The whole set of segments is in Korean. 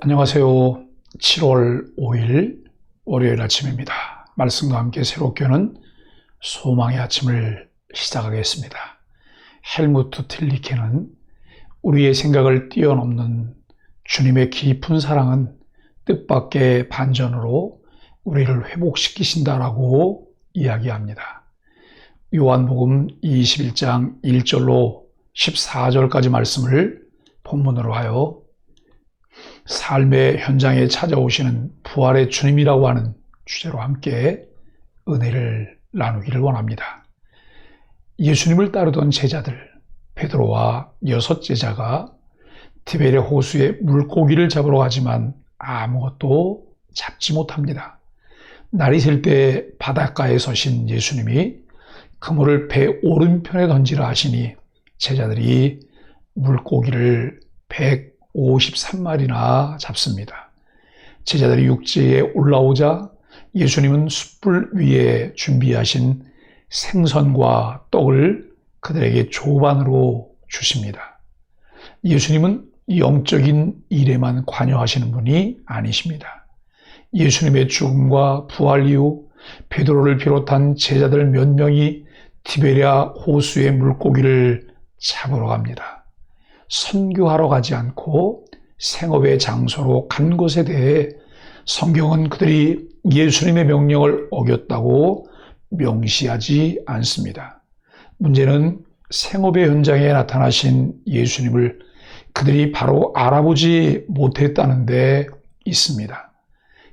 안녕하세요. 7월 5일 월요일 아침입니다. 말씀과 함께 새롭게 하는 소망의 아침을 시작하겠습니다. 헬무트 틸리케는 우리의 생각을 뛰어넘는 주님의 깊은 사랑은 뜻밖의 반전으로 우리를 회복시키신다라고 이야기합니다. 요한복음 21장 1절로 14절까지 말씀을 본문으로 하여 삶의 현장에 찾아오시는 부활의 주님이라고 하는 주제로 함께 은혜를 나누기를 원합니다. 예수님을 따르던 제자들 베드로와 여섯 제자가 티베레 호수에 물고기를 잡으러 가지만 아무것도 잡지 못합니다. 날이 셀 때 바닷가에 서신 예수님이 그물을 배 오른편에 던지라 하시니 제자들이 물고기를 153마리나 잡습니다. 제자들이 육지에 올라오자 예수님은 숯불 위에 준비하신 생선과 떡을 그들에게 조반으로 주십니다. 예수님은 영적인 일에만 관여하시는 분이 아니십니다. 예수님의 죽음과 부활 이후 베드로를 비롯한 제자들 몇 명이 티베리아 호수의 물고기를 잡으러 갑니다. 선교하러 가지 않고 생업의 장소로 간 것에 대해 성경은 그들이 예수님의 명령을 어겼다고 명시하지 않습니다. 문제는 생업의 현장에 나타나신 예수님을 그들이 바로 알아보지 못했다는 데 있습니다.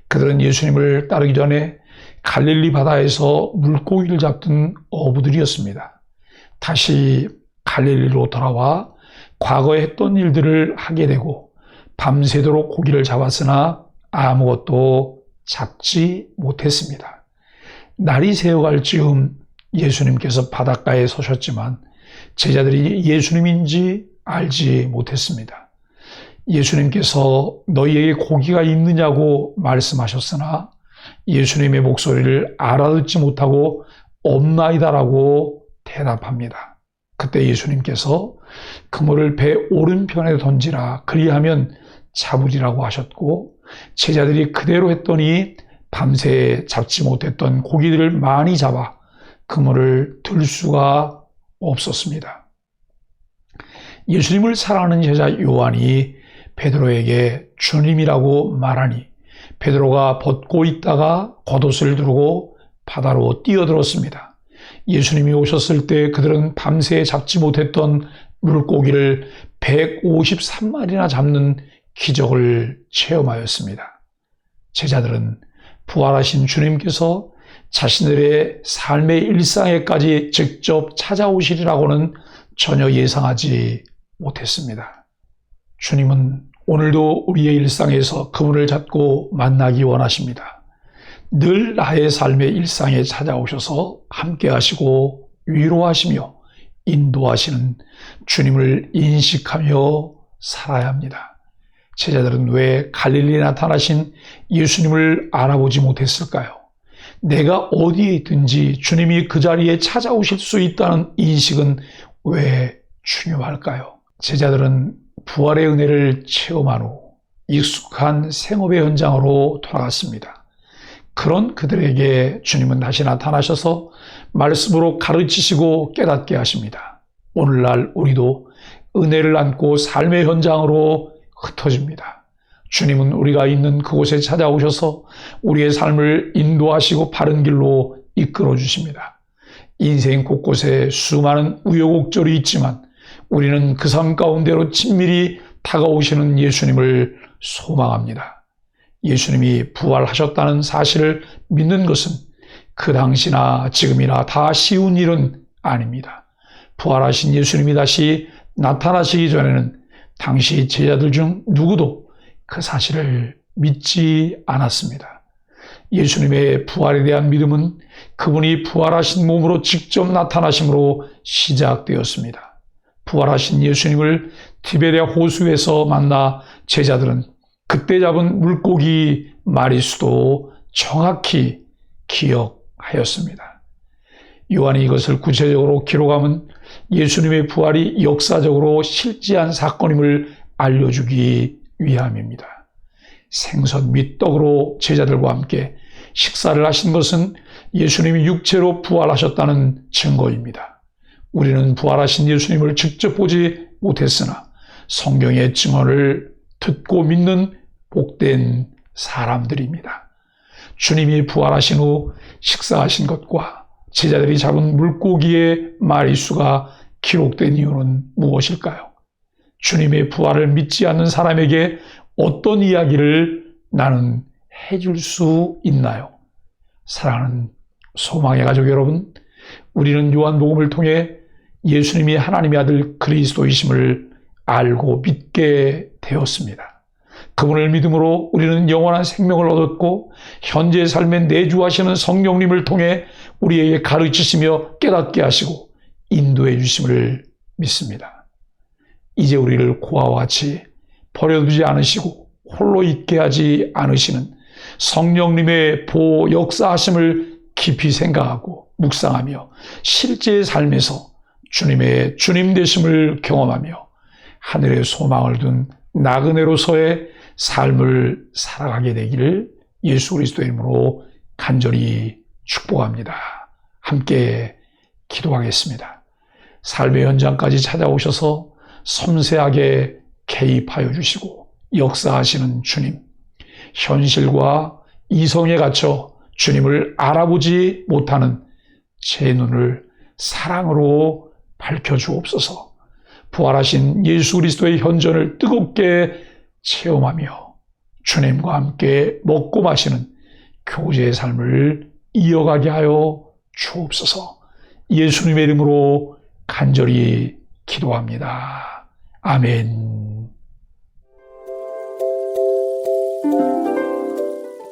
그들은 예수님을 따르기 전에 갈릴리 바다에서 물고기를 잡던 어부들이었습니다. 다시 갈릴리로 돌아와 과거에 했던 일들을 하게 되고 밤새도록 고기를 잡았으나 아무것도 잡지 못했습니다. 날이 새어갈 즈음 예수님께서 바닷가에 서셨지만 제자들이 예수님인지 알지 못했습니다. 예수님께서 너희에게 고기가 있느냐고 말씀하셨으나 예수님의 목소리를 알아듣지 못하고 없나이다라고 대답합니다. 그때 예수님께서 그물을 배 오른편에 던지라 그리하면 잡으리라고 하셨고 제자들이 그대로 했더니 밤새 잡지 못했던 고기들을 많이 잡아 그물을 들 수가 없었습니다. 예수님을 사랑하는 제자 요한이 베드로에게 주님이라고 말하니 베드로가 벗고 있다가 겉옷을 두르고 바다로 뛰어들었습니다. 예수님이 오셨을 때 그들은 밤새 잡지 못했던 물고기를 153마리나 잡는 기적을 체험하였습니다. 제자들은 부활하신 주님께서 자신들의 삶의 일상에까지 직접 찾아오시리라고는 전혀 예상하지 못했습니다. 주님은 오늘도 우리의 일상에서 그분을 잡고 만나기 원하십니다. 늘 나의 삶의 일상에 찾아오셔서 함께 하시고 위로하시며 인도하시는 주님을 인식하며 살아야 합니다. 제자들은 왜 갈릴리에 나타나신 예수님을 알아보지 못했을까요? 내가 어디에 있든지 주님이 그 자리에 찾아오실 수 있다는 인식은 왜 중요할까요? 제자들은 부활의 은혜를 체험한 후 익숙한 생업의 현장으로 돌아갔습니다. 그런 그들에게 주님은 다시 나타나셔서 말씀으로 가르치시고 깨닫게 하십니다. 오늘날 우리도 은혜를 안고 삶의 현장으로 흩어집니다. 주님은 우리가 있는 그곳에 찾아오셔서 우리의 삶을 인도하시고 바른 길로 이끌어 주십니다. 인생 곳곳에 수많은 우여곡절이 있지만 우리는 그 삶 가운데로 친밀히 다가오시는 예수님을 소망합니다. 예수님이 부활하셨다는 사실을 믿는 것은 그 당시나 지금이나 다 쉬운 일은 아닙니다. 부활하신 예수님이 다시 나타나시기 전에는 당시 제자들 중 누구도 그 사실을 믿지 않았습니다. 예수님의 부활에 대한 믿음은 그분이 부활하신 몸으로 직접 나타나심으로 시작되었습니다. 부활하신 예수님을 티베리아 호수에서 만나 제자들은 그때 잡은 물고기 마리수도 정확히 기억하였습니다. 요한이 이것을 구체적으로 기록하면 예수님의 부활이 역사적으로 실지한 사건임을 알려주기 위함입니다. 생선 및 떡으로 제자들과 함께 식사를 하신 것은 예수님이 육체로 부활하셨다는 증거입니다. 우리는 부활하신 예수님을 직접 보지 못했으나 성경의 증언을 듣고 믿는 복된 사람들입니다. 주님이 부활하신 후 식사하신 것과 제자들이 잡은 물고기의 마리수가 기록된 이유는 무엇일까요? 주님의 부활을 믿지 않는 사람에게 어떤 이야기를 나는 해줄 수 있나요? 사랑하는 소망의 가족 여러분, 우리는 요한복음을 통해 예수님이 하나님의 아들 그리스도이심을 알고 믿게 되었습니다. 그분을 믿음으로 우리는 영원한 생명을 얻었고 현재 삶에 내주하시는 성령님을 통해 우리에게 가르치시며 깨닫게 하시고 인도해 주심을 믿습니다. 이제 우리를 고아와 같이 버려두지 않으시고 홀로 있게 하지 않으시는 성령님의 보호 역사하심을 깊이 생각하고 묵상하며 실제 삶에서 주님의 주님 되심을 경험하며 하늘의 소망을 둔 나그네로서의 삶을 살아가게 되기를 예수 그리스도의 이름으로 간절히 축복합니다. 함께 기도하겠습니다. 삶의 현장까지 찾아오셔서 섬세하게 개입하여 주시고 역사하시는 주님, 현실과 이성에 갇혀 주님을 알아보지 못하는 제 눈을 사랑으로 밝혀 주옵소서. 부활하신 예수 그리스도의 현전을 뜨겁게 체험하며 주님과 함께 먹고 마시는 교제의 삶을 이어가게 하여 주옵소서. 예수님의 이름으로 간절히 기도합니다. 아멘.